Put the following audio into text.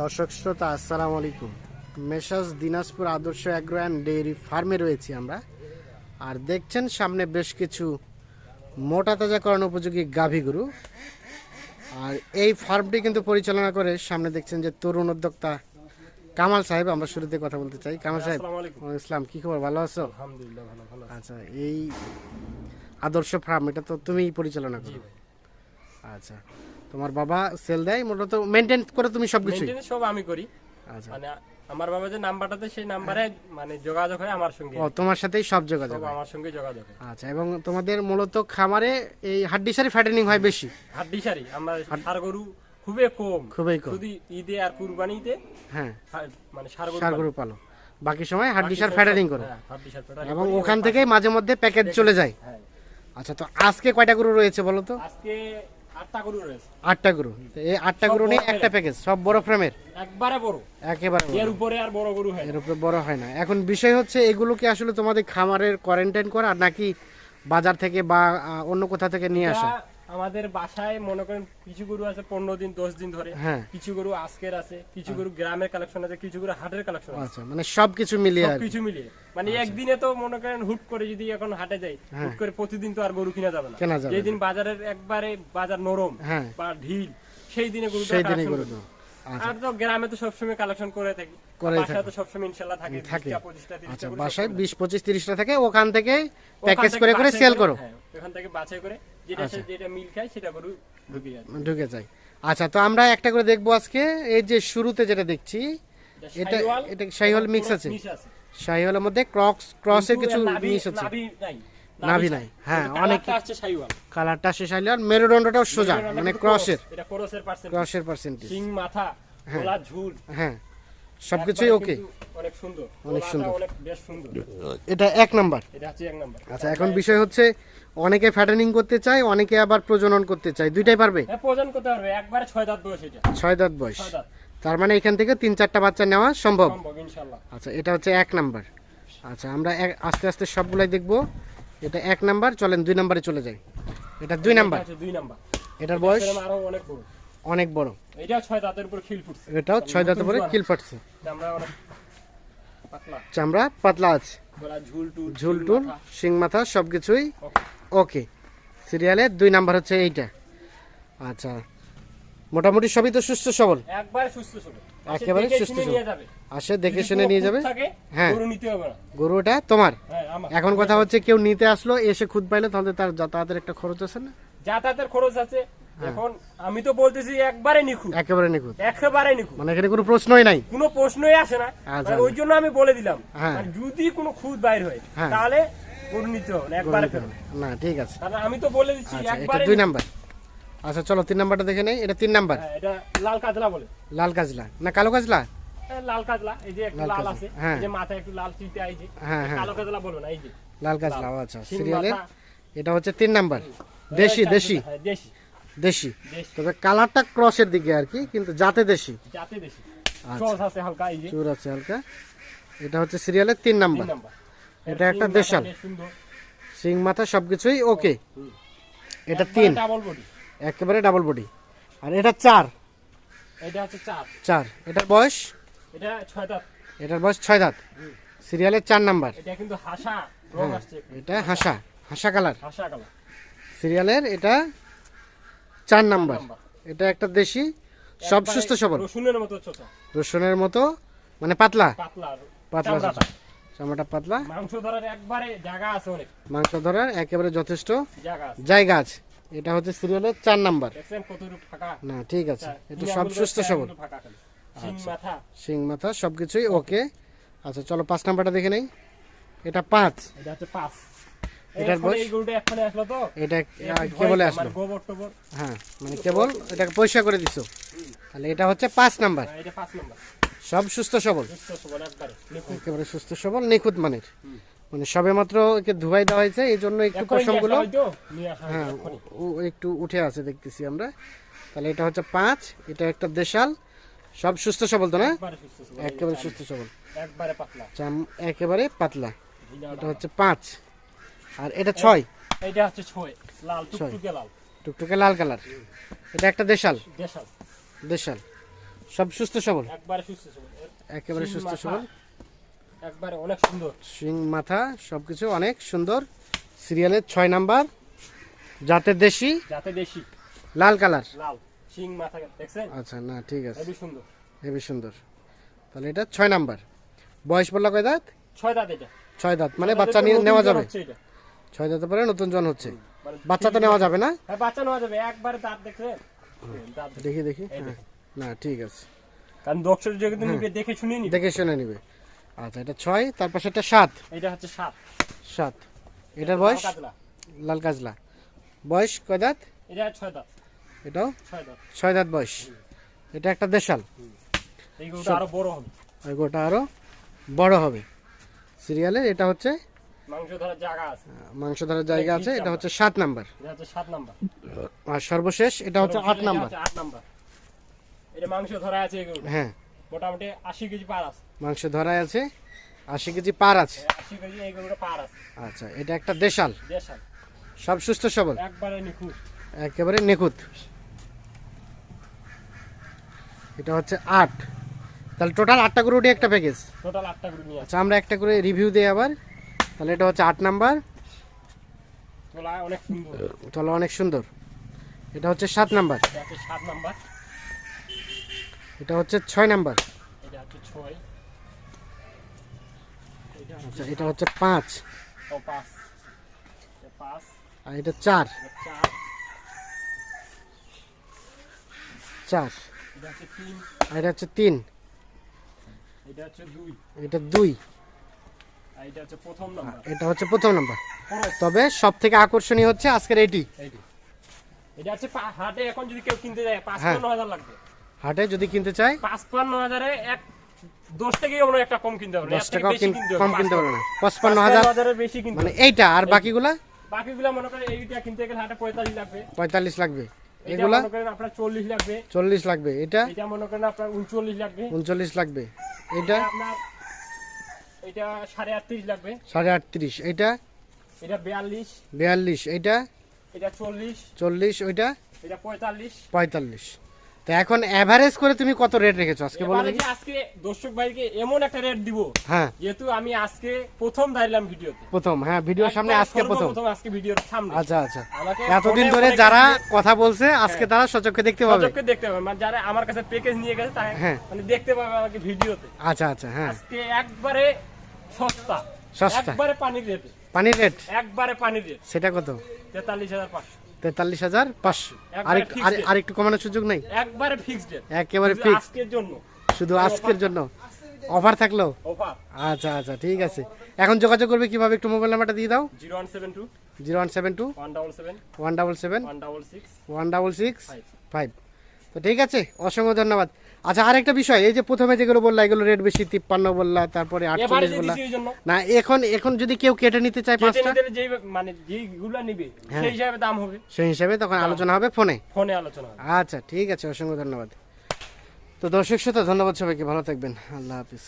দর্শক শ্রোতা আসসালামু আলাইকুম। মেসাজ দিনাজপুর আদর্শ অ্যাগ্রো অ্যান্ড ডেয়ারি ফার্মে রয়েছি আমরা। আর দেখছেন সামনে বেশ কিছু মোটা তাজা তাজাকরণ উপযোগী গাভী গরু। আর এই ফার্মটি কিন্তু পরিচালনা করে সামনে দেখছেন যে তরুণ উদ্যোক্তা কামাল সাহেব। আমরা শুরুতে কথা বলতে চাই। কামাল সাহেব ইসলাম কি খবর? ভালো আছো? আলহামদুলিল্লাহ ভালো ভালো আছি। আচ্ছা এই আদর্শ ফার্ম এটা তো তুমিই পরিচালনা করো। আচ্ছা তোমার বাবা সেল দেয় মূলত মেনটেন করে তুমি সবকিছুই? Maintenance সব আমি করি। আচ্ছা। মানে আমার বাবা যে নাম্বারটাতে সেই নাম্বারে মানে যোগাযোগ হয় আমার সঙ্গে। ও তোমার সাথেই সব যোগাযোগ সব আমার সঙ্গে যোগাযোগ হয়। আচ্ছা এবং তোমাদের মূলত খামারে এই হাড্ডিসারি ফ্যাটেনিং হয় বেশি? হাড্ডি সারি আমরা ষাড় গরু খুবই কম। খুবই কম। শুধু ঈদে আর কুরবানিতে হ্যাঁ। মানে সার গরু পালো বাকি সময় হাড্ডিসার ফ্যাটেনিং করো। হ্যাঁ, সার এবং ওখান থেকেই মাঝে মধ্যে প্যাকেজ চলে যায়। হ্যাঁ। আচ্ছা তো আজকে কয়টা গরু রয়েছে বলো তো? আজকে আটটা গরু আটটা গরু। এই আটটা গরু নিয়ে একটা প্যাকেজ সব বড় ফ্রেমের একবারে বড়। একেবারে এর উপরে আর বড় গরু হয় না। এর উপরে বড় হয় না। এখন বিষয় হচ্ছে এগুলোকে আসলে তোমাদের খামারের কোয়ারেন্টাইন করা নাকি বাজার থেকে বা অন্য কোথা থেকে নিয়ে আসা? আমাদের বাসায় মনে করেন কিছু গরু আছে পনেরো দিন দশ দিন ধরে। হ্যাঁ। কিছু গরু আজকের আছে কিছু গরু গ্রামের কালেকশন আছে কিছু গরু হাটের কালেকশন আছে। আচ্ছা মানে সবকিছু মিলিয়ে আর কি। সবকিছু মিলিয়ে। মানে একদিনে তো মনে করেন হুট করে যদি এখন হাটে যাই হুট করে প্রতিদিন তো আর গরু কিনা যাবে না। হ্যাঁ। যেদিন বাজারের একবারে বাজার নরম হ্যাঁ। বা ঢিল সেই দিনে গরু সেই দিনই গরু আচ্ছা। আর তো গ্রামে তো সবসময় কালেকশন করে থাকি। বাসায় তো সবসময় ইনশাল্লাহ থাকে থাকে। 20টা, 25টা, 30টা আচ্ছা বাসায় সবসময়। বিশ পঁচিশ তিরিশটা থাকে ওখান থেকে প্যাকেজ করে করে সেল করো। হ্যাঁ, ওখান থেকে বাছাই করে যেটা আচ্ছা। যেটা মিল খায় সেটা গরু ঢুকে যায়। ঢুকে যায়। আচ্ছা তো আমরা একটা করে দেখব আজকে। এই যে শুরুতে যেটা দেখছি এটা এটা শাহিওয়াল মিক্স আছে। শাহিওয়ালের মধ্যে ক্রক্স ক্রসের কিছু মিক্স আছে। নাভি নাই। হ্যাঁ, অনেক- কালারটা আসছে শাহিওয়াল। মেরুদণ্ডটাও সোজা মানে ক্রসের। এটা ক্রসের percentage। ক্রসের পার্সেন্টেজ শিং মাথা গলা ঝুল। হ্যাঁ। সবকিছুই ওকে অনেক সুন্দর। অনেক সুন্দর। অনেক বেশ সুন্দর। এটা এক নাম্বার। এটা হচ্ছে এক নাম্বার। আচ্ছা এখন বিষয় হচ্ছে অনেকে ফ্যাটেনিং করতে চায় অনেকে আবার প্রজনন করতে চায়। দুইটাই পারবে? হ্যাঁ প্রয়োজন করতে পারবে। একবারে ছয় দাঁত বয়স এটা। ছয় দাঁত বয়স। তার মানে এখান থেকে তিন চারটা বাচ্চা নেওয়া সম্ভব? সম্ভব ইনশাল্লাহ আচ্ছা এটা হচ্ছে এক নাম্বার। আচ্ছা আমরা আস্তে আস্তে সবগুলাই দেখব। এটা এক নাম্বার চলেন দুই নাম্বারে চলে যাই। এটা দুই নাম্বার। দুই নাম্বার। এটার বয়স? আরও অনেক বড়। অনেক বড়। এটা ছয় দাঁতের উপর খিল ফুটছে। এটাও ছয় দাঁতে পরে কিল ফাটছে। অনেক পাতলা। চামড়া পাতলা আছে। ঝুল টুল শিং মাথা সবকিছুই ওকে। ওকে সিরিয়ালের দুই নাম্বার হচ্ছে এইটা। আচ্ছা। মোটামুটি সবই তো সুস্থ সবল? একবারে সুস্থ সবল। একেবারে সুস্থ সবল। আসে দেখে শুনে নিয়ে যাবে। হ্যাঁ। গরু নিতে হবে না। গরুটা তোমার? হ্যাঁ এখন কথা হচ্ছে কেউ নিতে আসলো এসে খুদ পাইলো তাহলে তার যাতায়াতের একটা খরচ আছে না? যাতায়াতের খরচ আছে। এখন আমি তো বলতেছি একবারে নিখুঁত। একেবারে নিখুঁত। একেবারে নিখুঁত। মানে এখানে কোনো প্রশ্নই নাই। কোনো প্রশ্নই আসে না। আচ্ছা। মানে ওই জন্য আমি বলে দিলাম। হ্যাঁ। যদি কোনো খুদ বাইর হয় হ্যাঁ। তাহলে গরু নিতে হবে একবারে ফেরত না ঠিক আছে। কারণ আমি তো বলে দিচ্ছি আচ্ছা একবারে দুই নাম্বার। আচ্ছা চলো তিন নাম্বারটা দেখে নেই। এটা তিন নাম্বার। হ্যাঁ, এটা লাল কাজলা বলে। লাল কাজলা না কালো কাজলা হ্যাঁ, লাল কাজলা এই যে একটু লাল আছে। হ্যাঁ। যে মাথায় একটু লাল হ্যাঁ, হ্যাঁ। কালো কাজলা বলো না এই যে। লাল কাজলা আচ্ছা। সিরিয়ালের? এটা হচ্ছে তিন নাম্বার। দেশি দেশি। হ্যাঁ, দেশি। দেশি। তবে কালারটা ক্রসের দিকে আর কি কিন্তু জাতে দেশি। জাতে দেশি। আচ্ছা। আছে হালকা এই যে। চুর আছে হালকা। এটা হচ্ছে সিরিয়ালের তিন নাম্বার। এটা একটা দেশাল। সিং মাথা সবকিছুই ওকে। এটা তিন। ডাবল বডি একেবারে ডাবল বডি আর এটা চার। এটা হচ্ছে চার। চার। এটার বয়স? এটা ছয় দাঁত। এটার বয়স ছয় দাঁত। সিরিয়ালের চার নাম্বার। এটা কিন্তু হাসা। হ্যাঁ। আসছে। এটা হাসা। হাসা কালার। হাসা কালার। সিরিয়ালের এটা চার নাম্বার। এটা একটা দেশি সব সুস্থ সবল। রসুনের মতো চোচা। রসুনের মতো মানে পাতলা। পাতলা পাতলা চামড়াটা। পাতলা। মাংস ধরার একবারে জায়গা আছে অনেক। মাংস ধরার একেবারে যথেষ্ট জায়গা আছে। এটা হচ্ছে সিরিয়ালের চার নাম্বার। না ঠিক আছে। হ্যাঁ, এটা সব সুস্থ সবল। মাথা। শিং মাথা সবকিছুই ওকে। আচ্ছা চলো পাঁচ নাম্বারটা দেখে নেই। এটা পাঁচ। এটা হচ্ছে পাঁচ। এটার বয়স? এই গরুটা এখানে আসলো তো? এটা একটু কে বলে আসলো। মানে গোবর টোবর। হ্যাঁ মানে কেবল এটাকে পরিষ্কার করে দিছো। তাহলে এটা হচ্ছে পাঁচ নাম্বার। হ্যাঁ, এটা পাঁচ নম্বর। সব সুস্থ সবল। একবারে। সুস্থ সবল নিখুঁত মানের। মানে সবে মাত্র একে ধুয়াই দেওয়া হয়েছে এই জন্য একটু পশমগুলো হ্যাঁ একটু উঠে আছে দেখতেছি আমরা। তাহলে এটা হচ্ছে পাঁচ এটা একটা দেশাল। সব সুস্থ সবল তো না? একবারে সুস্থ সবল, একেবারে পাতলা। এটা হচ্ছে পাঁচ। আর এটা ছয়। এটা হচ্ছে ছয়। লাল টুকটুকে লাল। টুকটুকে লাল কালার। এটা একটা দেশাল। দেশাল। দেশাল। সব সুস্থ সবল? একবারে সুস্থ সবল। একেবারে সুস্থ সবল। একবারে অনেক সুন্দর। শিং মাথা সবকিছু অনেক সুন্দর। সিরিয়ালের ছয় নাম্বার। জাতের দেশি। যাতে দেশি। লাল কালার। লাল। শিং মাথা দেখছেন? আচ্ছা না ঠিক আছে। হেবি সুন্দর। হেবি সুন্দর। তাহলে এটা ছয় নাম্বার। বয়স বললা কয় দাঁত? ছয় দাঁত এটা। ছয় দাঁত। মানে বাচ্চা নিয়ে নেওয়া যাবে। এটা। ছয় দাঁতের পরে নতুন জন হচ্ছে। বাচ্চা তো নেওয়া যাবে না? হ্যাঁ বাচ্চা নেওয়া যাবে। একবারে দাঁত দেখে। দেখি দেখি। এই হ্যাঁ। না ঠিক আছে। কারণ দর্শক যেহেতু নিবে দেখে শুনে নিবে। দেখে শুনে নিবে। আচ্ছা এটা ছয় তার পাশে একটা সাত। এটা হচ্ছে সাত। সাত। এটার বয়স? লাল কাজলা বয়স কয় দাঁত? এটা ছয় দাঁত। এটাও? ছয় দাঁত। ছয় দাঁত বয়স। এটা একটা দেশাল। এই গরুটা আরও বড় হবে। আর গোটা আরও বড় হবে। সিরিয়ালে এটা হচ্ছে মাংস ধরার জায়গা আছে। আছে এটা হচ্ছে সাত নাম্বার। আর সর্বশেষ এটা হচ্ছে আট নাম্বার। আট নাম্বার। এটা মাংস ধরা আছে হ্যাঁ। মোটামুটি আশি কেজি পার আছে। মাংস আছে আশি কেজি পার আছে। গরুটা পার আছে। আচ্ছা এটা একটা দেশাল। দেশাল। সব সুস্থ সবল? একবারে নিখুঁত। একেবারে নিখুঁত। এটা হচ্ছে আট। তাহলে টোটাল আটটা একটা প্যাকেজ টোটাল আটটা গরু আচ্ছা আমরা একটা করে রিভিউ দিই আবার। তাহলে এটা হচ্ছে আট নাম্বার তোলা অনেক সুন্দর অনেক সুন্দর এটা হচ্ছে সাত নাম্বার এটা হচ্ছে সাত নাম্বার এটা হচ্ছে ছয় নাম্বার আচ্ছা হচ্ছে এটা হচ্ছে পাঁচ আর এটা চার চার চার এটা হচ্ছে তিন আর এটা হচ্ছে তিন এটা দুই এটা হচ্ছে প্রথম নাম্বার খরচ তবে সব থেকে আকর্ষণীয় হচ্ছে আজকের এটি। এটা। হচ্ছে হাটে এখন যদি কেউ কিনতে যায় পাঁচ হ্যাঁ। হাজার লাগবে। হাটে যদি কিনতে চায়? পাঁচ পান্ন হাজারে এক দশ থেকে মনে একটা কম কিনতে হবে দশ টাকাও বেশি কিন- কিনতে হবে, কম কিনতে পারবে না। পঁচপান্ন হাজার বেশি কিনতে মানে এইটা আর বাকিগুলা? বাকিগুলা মনে করেন এইটা কিনতে গেলে হাটে পঁয়তাল্লিশ লাগবে। পঁয়তাল্লিশ লাগবে। এগুলা? আপনার চল্লিশ লাগবে। চল্লিশ লাগবে। এটা? এটা মনে করেন আপনার উনচল্লিশ লাগবে। উনচল্লিশ লাগবে। এটা? এটা আপনার এটা সাড়ে আটত্রিশ লাগবে। সাড়ে আটত্রিশ। এটা? এটা বিয়াল্লিশ। বিয়াল্লিশ। এটা? এটা চল্লিশ। চল্লিশ। ওইটা? এটা পঁয়তাল্লিশ। পঁয়তাল্লিশ। তো এখন অ্যাভারেজ করে তুমি কত রেট রেখেছো? আজকে বলো দেখি। আজকে দর্শক ভাইকে এমন একটা রেট দিব হ্যাঁ। যেহেতু আমি আজকে প্রথম দাঁড়ালাম ভিডিওতে। প্রথম হ্যাঁ ভিডিওর সামনে আজকে প্রথম আজকে ভিডিওর সামনে। আচ্ছা আচ্ছা। এতদিন ধরে যারা কথা বলছে আজকে তারা সচক্ষে দেখতে পাবে। সচক্ষে দেখতে পাবে। মানে যারা আমার কাছে প্যাকেজ নিয়ে গেছে তারা হ্যাঁ। মানে দেখতে পাবে আমাকে ভিডিওতে। আচ্ছা আচ্ছা হ্যাঁ। আজকে একবারে সস্তা। সস্তা। একবারে পানির রেট। পানির রেট? একবারে পানির রেট। সেটা কত? তেতাল্লিশ হাজার পাঁচশো। তেতাল্লিশ হাজার পাঁচশো। fixed আরেকটু কমানোর সুযোগ নেই? একবারে ফিক্সড একেবারে ফিক্স জন্য। শুধু আজকের জন্য। অফার থাকল? আচ্ছা আচ্ছা ঠিক আছে। এখন যোগাযোগ করবে কীভাবে? একটু মোবাইল নাম্বারটা দিয়ে দাও। Zero one seven two. Zero one seven two. One double seven. One double seven. One double six. One double six. Five. তো ঠিক আছে অসংখ্য ধন্যবাদ। আচ্ছা আরেকটা বিষয় এই যে প্রথমে যেগুলো বললা এগুলো রেট বেশি তিপ্পান্ন বললা তারপরে আটচল্লিশ বললা। না এখন এখন যদি কেউ কেটে নিতে চায় পাঁচটা? মানে যেগুলো নিবে হ্যাঁ। সেই হিসাবে দাম হবে। সেই হিসাবে তখন আলোচনা হবে ফোনে। ফোনে আলোচনা আচ্ছা ঠিক আছে অসংখ্য ধন্যবাদ। তো দর্শক শ্রোতা ধন্যবাদ সবাইকে ভালো থাকবেন। আল্লাহ হাফিজ।